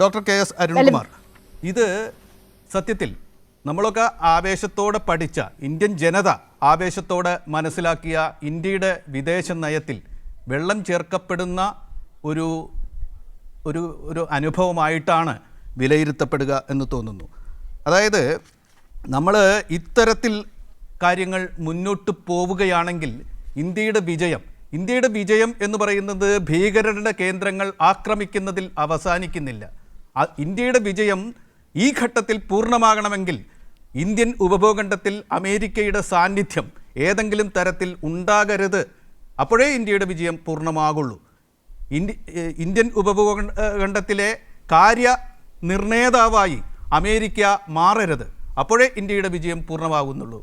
Doctor K S Arunkumar. ഇത് സത്യത്തിൽ നമ്മളൊക്കെ ആവേശത്തോടെ പഠിച്ച ഇന്ത്യൻ ജനത ആവേശത്തോടെ മനസ്സിലാക്കിയ ഇന്ത്യയുടെ വിദേശ നയത്തിൽ വെള്ളം ചേർക്കപ്പെടുന്ന ഒരു ഒരു ഒരു അനുഭവമായിട്ടാണ് വിലയിരുത്തപ്പെടുക എന്ന് തോന്നുന്നു. അതായത് നമ്മൾ ഇത്തരത്തിൽ കാര്യങ്ങൾ മുന്നോട്ട് പോവുകയാണെങ്കിൽ ഇന്ത്യയുടെ വിജയം ഇന്ത്യയുടെ വിജയം എന്ന് പറയുന്നത് ഭീകരരുടെ കേന്ദ്രങ്ങൾ ആക്രമിക്കുന്നതിൽ അവസാനിക്കുന്നില്ല. ഇന്ത്യയുടെ വിജയം ഈ ഘട്ടത്തിൽ പൂർണമാകണമെങ്കിൽ ഇന്ത്യൻ ഉപഭൂഖണ്ഡത്തിൽ അമേരിക്കയുടെ സാന്നിധ്യം ഏതെങ്കിലും തരത്തിൽ ഉണ്ടാകരുത്. അപ്പോഴേ ഇന്ത്യയുടെ വിജയം പൂർണമാകുള്ളൂ. ഇന്ത്യ ഇന്ത്യൻ ഉപഭൂഖണ്ഡത്തിലെ കാര്യ നിർണേതാവായി അമേരിക്ക മാറരുത്. അപ്പോഴേ ഇന്ത്യയുടെ വിജയം പൂർണമാകുന്നുള്ളൂ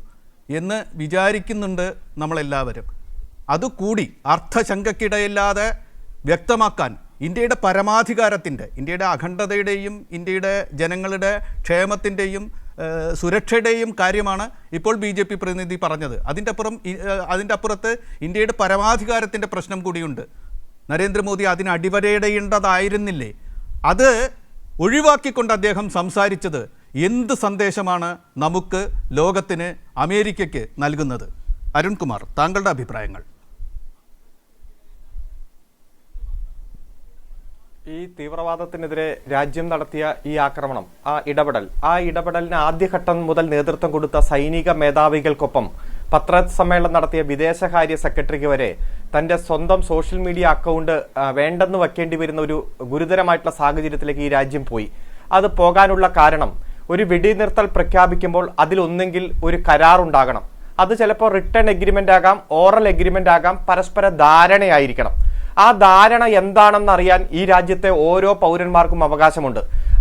എന്ന് വിചാരിക്കുന്നുണ്ട് നമ്മളെല്ലാവരും. അതുകൂടി അർത്ഥശങ്കക്കിടയില്ലാതെ വ്യക്തമാക്കാൻ ഇന്ത്യയുടെ പരമാധികാരത്തിന്റെ ഇന്ത്യയുടെ അഖണ്ഡതയുടെയും ഇന്ത്യയുടെ ജനങ്ങളുടെ ക്ഷേമത്തിന്റെയും സുരക്ഷയുടെയും കാര്യമാണ് ഇപ്പോൾ ബി ജെ പി പ്രതിനിധി പറഞ്ഞത്. അതിന്റെ അപ്പുറം അതിന്റെ അപ്പുറത്ത് ഇന്ത്യയുടെ പരമാധികാരത്തിന്റെ പ്രശ്നം കൂടിയുണ്ട്. നരേന്ദ്രമോദി അതിന് അടിവരയിടേണ്ടതായിരുന്നില്ലേ? അത് ഒഴിവാക്കിക്കൊണ്ട് അദ്ദേഹം സംസാരിച്ചത് എന്ത് സന്ദേശമാണ് നമുക്ക് ലോകത്തിന് അമേരിക്കയ്ക്ക് നൽകുന്നത്? അരുൺകുമാർ താങ്കളുടെ അഭിപ്രായങ്ങൾ ഈ തീവ്രവാദത്തിനെതിരെ രാജ്യം നടത്തിയ ഈ ആക്രമണം ആ ഇടപെടൽ ആ ഇടപെടലിന് ആദ്യഘട്ടം മുതൽ നേതൃത്വം കൊടുത്ത സൈനിക മേധാവികൾക്കൊപ്പം പത്രസമ്മേളനം നടത്തിയ വിദേശകാര്യ സെക്രട്ടറിക്ക് വരെ തന്റെ സ്വന്തം സോഷ്യൽ മീഡിയ അക്കൗണ്ട് വേണ്ടെന്ന് വെക്കേണ്ടി വരുന്ന ഒരു ഗുരുതരമായിട്ടുള്ള സാഹചര്യത്തിലേക്ക് ഈ രാജ്യം പോയി. അത് പോകാനുള്ള കാരണം ഒരു വെടിനിർത്തൽ പ്രഖ്യാപിക്കുമ്പോൾ അതിലൊന്നെങ്കിൽ ഒരു കരാർ ഉണ്ടാകണം. അത് ചിലപ്പോൾ റിട്ടേൺ എഗ്രിമെന്റ് ആകാം ഓറൽ എഗ്രിമെന്റ് ആകാം പരസ്പര ധാരണയായിരിക്കണം. ആ ധാരണ എന്താണെന്ന് അറിയാൻ ഈ രാജ്യത്തെ ഓരോ പൗരന്മാർക്കും അവകാശമുണ്ട്.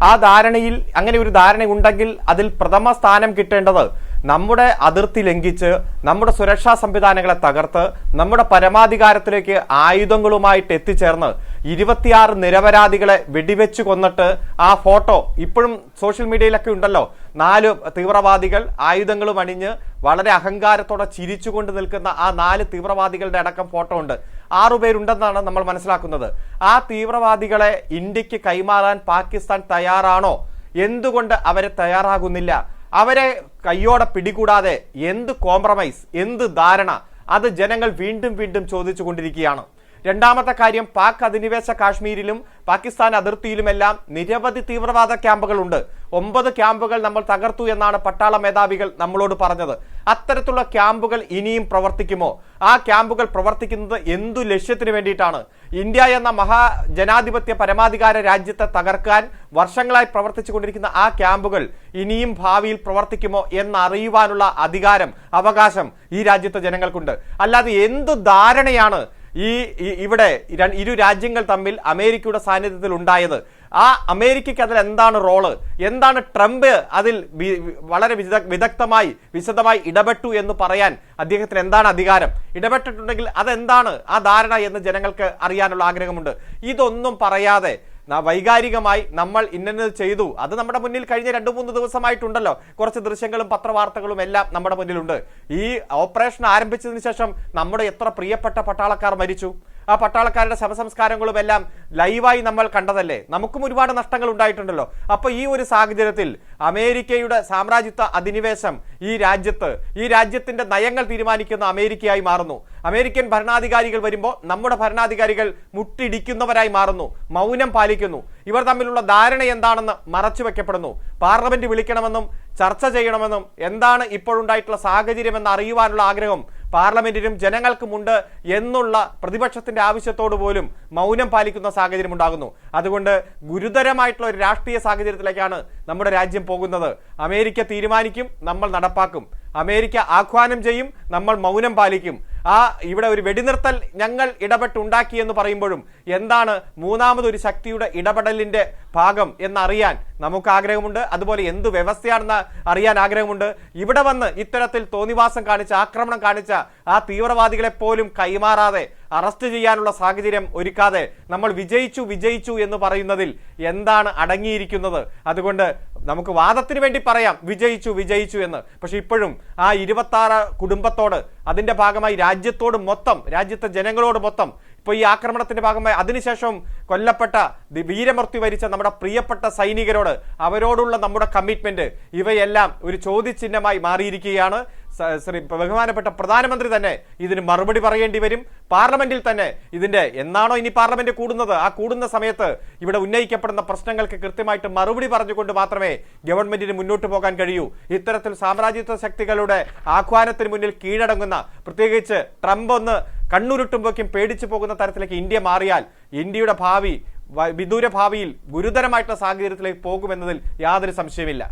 ആ ധാരണയിൽ അങ്ങനെ ഒരു ധാരണ ഉണ്ടെങ്കിൽ അതിൽ പ്രഥമ സ്ഥാനം കിട്ടേണ്ടത് നമ്മുടെ അതിർത്തി ലംഘിച്ച് നമ്മുടെ സുരക്ഷാ സംവിധാനങ്ങളെ തകർത്ത് നമ്മുടെ പരമാധികാരത്തിലേക്ക് ആയുധങ്ങളുമായിട്ട് എത്തിച്ചേർന്ന് ഇരുപത്തിയാറ് നിരപരാധികളെ വെടിവെച്ച് കൊന്നിട്ട് ആ ഫോട്ടോ ഇപ്പോഴും സോഷ്യൽ മീഡിയയിലൊക്കെ ഉണ്ടല്ലോ. നാല് തീവ്രവാദികൾ ആയുധങ്ങളും അണിഞ്ഞ് വളരെ അഹങ്കാരത്തോടെ ചിരിച്ചുകൊണ്ട് നിൽക്കുന്ന ആ നാല് തീവ്രവാദികളുടെ അടക്കം ഫോട്ടോ ഉണ്ട്. ആറുപേരുണ്ടെന്നാണ് നമ്മൾ മനസ്സിലാക്കുന്നത്. ആ തീവ്രവാദികളെ ഇന്ത്യയ്ക്ക് കൈമാറാൻ പാകിസ്ഥാൻ തയ്യാറാണോ? എന്തുകൊണ്ട് അവരെ തയ്യാറാകുന്നില്ല? അവരെ കയ്യോടെ പിടികൂടാതെ എന്ത് കോംപ്രമൈസ് എന്ത് ധാരണ? അത് ജനങ്ങൾ വീണ്ടും വീണ്ടും ചോദിച്ചു കൊണ്ടിരിക്കുകയാണ് രണ്ടാമത്തെ കാര്യം പാക് അധിനിവേശ കാശ്മീരിലും പാകിസ്ഥാൻ അതിർത്തിയിലുമെല്ലാം നിരവധി തീവ്രവാദ ക്യാമ്പുകളുണ്ട്. ഒമ്പത് ക്യാമ്പുകൾ നമ്മൾ തകർത്തു എന്നാണ് പട്ടാള മേധാവികൾ നമ്മളോട് പറഞ്ഞത്. അത്തരത്തിലുള്ള ക്യാമ്പുകൾ ഇനിയും പ്രവർത്തിക്കുമോ? ആ ക്യാമ്പുകൾ പ്രവർത്തിക്കുന്നത് എന്തു ലക്ഷ്യത്തിന് വേണ്ടിയിട്ടാണ്? ഇന്ത്യ എന്ന മഹാ ജനാധിപത്യ പരമാധികാര രാജ്യത്തെ തകർക്കാൻ വർഷങ്ങളായി പ്രവർത്തിച്ചു കൊണ്ടിരിക്കുന്ന ആ ക്യാമ്പുകൾ ഇനിയും ഭാവിയിൽ പ്രവർത്തിക്കുമോ എന്നറിയുവാനുള്ള അധികാരം അവകാശം ഈ രാജ്യത്തെ ജനങ്ങൾക്കുണ്ട്. അല്ലാതെ എന്തു ധാരണയാണ് ഈ ഇവിടെ ഇരു രാജ്യങ്ങൾ തമ്മിൽ അമേരിക്കയുടെ സാന്നിധ്യത്തിൽ ഉണ്ടായത്. ആ അമേരിക്കയ്ക്ക് അതിൽ എന്താണ് റോൾ? എന്താണ് ട്രംപ് അതിൽ വളരെ വിദഗ്- വിദഗ്ധമായി വിശദമായി ഇടപെട്ടു എന്ന് പറയാൻ അദ്ദേഹത്തിന് എന്താണ് അധികാരം? ഇടപെട്ടിട്ടുണ്ടെങ്കിൽ അതെന്താണ് ആ ധാരണ എന്ന് ജനങ്ങൾക്ക് അറിയാനുള്ള ആഗ്രഹമുണ്ട്. ഇതൊന്നും പറയാതെ വൈകാരികമായി നമ്മൾ ഇന്നത് ചെയ്തു. അത് നമ്മുടെ മുന്നിൽ കഴിഞ്ഞ രണ്ടു മൂന്ന് ദിവസമായിട്ടുണ്ടല്ലോ. കുറച്ച് ദൃശ്യങ്ങളും പത്രവാർത്തകളും എല്ലാം നമ്മുടെ മുന്നിലുണ്ട്. ഈ ഓപ്പറേഷൻ ആരംഭിച്ചതിന് ശേഷം നമ്മുടെ എത്ര പ്രിയപ്പെട്ട പട്ടാളക്കാർ മരിച്ചു. ആ പട്ടാളക്കാരുടെ ശവസംസ്കാരങ്ങളും എല്ലാം ലൈവായി നമ്മൾ കണ്ടതല്ലേ? നമുക്കും ഒരുപാട് നഷ്ടങ്ങൾ ഉണ്ടായിട്ടുണ്ടല്ലോ. അപ്പൊ ഈ ഒരു സാഹചര്യത്തിൽ അമേരിക്കയുടെ സാമ്രാജ്യത്വ അധിനിവേശം ഈ രാജ്യത്ത് ഈ രാജ്യത്തിന്റെ നയങ്ങൾ തീരുമാനിക്കുന്ന അമേരിക്കയായി മാറുന്നു. അമേരിക്കൻ ഭരണാധികാരികൾ വരുമ്പോൾ നമ്മുടെ ഭരണാധികാരികൾ മുട്ടിടിക്കുന്നവരായി മാറുന്നു മൗനം പാലിക്കുന്നു. ഇവർ തമ്മിലുള്ള ധാരണ എന്താണെന്ന് മറച്ചു വെക്കപ്പെടുന്നു. പാർലമെന്റ് വിളിക്കണമെന്നും ചർച്ച ചെയ്യണമെന്നും എന്താണ് ഇപ്പോഴുണ്ടായിട്ടുള്ള സാഹചര്യം എന്ന് അറിയുവാനുള്ള ആഗ്രഹം പാർലമെന്റിനും ജനങ്ങൾക്കുമുണ്ട് എന്നുള്ള പ്രതിപക്ഷത്തിന്റെ ആവശ്യത്തോട് പോലും മൗനം പാലിക്കുന്ന സാഹചര്യം ഉണ്ടാകുന്നു. അതുകൊണ്ട് ഗുരുതരമായിട്ടുള്ള ഒരു രാഷ്ട്രീയ സാഹചര്യത്തിലേക്കാണ് നമ്മുടെ രാജ്യം പോകുന്നത്. അമേരിക്ക തീരുമാനിക്കും നമ്മൾ നടപ്പാക്കും. അമേരിക്ക ആഹ്വാനം ചെയ്യും നമ്മൾ മൗനം പാലിക്കും. ആ ഇവിടെ ഒരു വെടിനിർത്തൽ ഞങ്ങൾ ഇടപെട്ടുണ്ടാക്കി എന്ന് പറയുമ്പോഴും എന്താണ് മൂന്നാമതൊരു ശക്തിയുടെ ഇടപെടലിന്റെ ഭാഗം എന്നറിയാൻ നമുക്ക് ആഗ്രഹമുണ്ട് അതുപോലെ എന്ത് വ്യവസ്ഥയാണെന്ന് അറിയാൻ ആഗ്രഹമുണ്ട്. ഇവിടെ വന്ന് ഇത്തരത്തിൽ തോന്നിവാസം കാണിച്ച ആക്രമണം കാണിച്ച ആ തീവ്രവാദികളെ പോലും കൈമാറാതെ അറസ്റ്റ് ചെയ്യാനുള്ള സാഹചര്യം ഒരുക്കാതെ നമ്മൾ വിജയിച്ചു വിജയിച്ചു എന്ന് പറയുന്നതിൽ എന്താണ് അടങ്ങിയിരിക്കുന്നത്? അതുകൊണ്ട് നമുക്ക് വാദത്തിന് വേണ്ടി പറയാം വിജയിച്ചു വിജയിച്ചു എന്ന്. പക്ഷെ ഇപ്പോഴും ആ ഇരുപത്തി കുടുംബത്തോട് അതിന്റെ ഭാഗമായി രാജ്യത്തോട് മൊത്തം രാജ്യത്തെ ജനങ്ങളോട് മൊത്തം. ഇപ്പോൾ ഈ ആക്രമണത്തിന്റെ ഭാഗമായി അതിനുശേഷം കൊല്ലപ്പെട്ട വീരമൃത്യു വരിച്ച നമ്മുടെ പ്രിയപ്പെട്ട സൈനികരോട് അവരോടുള്ള നമ്മുടെ കമ്മിറ്റ്മെന്റ് ഇവയെല്ലാം ഒരു ചോദ്യചിഹ്നമായി മാറിയിരിക്കുകയാണ്. ശ്രീ ബഹുമാനപ്പെട്ട പ്രധാനമന്ത്രി തന്നെ ഇതിന് മറുപടി പറയേണ്ടി വരും. പാർലമെന്റിൽ തന്നെ ഇതിന്റെ എന്നാണോ ഇനി പാർലമെന്റ് കൂടുന്നത്? ആ കൂടുന്ന സമയത്ത് ഇവിടെ ഉന്നയിക്കപ്പെടുന്ന പ്രശ്നങ്ങൾക്ക് കൃത്യമായിട്ട് മറുപടി പറഞ്ഞുകൊണ്ട് മാത്രമേ ഗവൺമെന്റിന് മുന്നോട്ട് പോകാൻ കഴിയൂ. ഇത്തരത്തിൽ സാമ്രാജ്യത്വ ശക്തികളുടെ ആഹ്വാനത്തിന് മുന്നിൽ കീഴടങ്ങുന്ന പ്രത്യേകിച്ച് ട്രംപ് ഒന്ന് കണ്ണുരുട്ടുമ്പോഴേക്കും പേടിച്ചു പോകുന്ന തരത്തിലേക്ക് ഇന്ത്യ മാറിയാൽ ഇന്ത്യയുടെ ഭാവി വിദൂര ഭാവിയിൽ ഗുരുതരമായിട്ടുള്ള സാഹചര്യത്തിലേക്ക് പോകുമെന്നതിൽ യാതൊരു സംശയമില്ല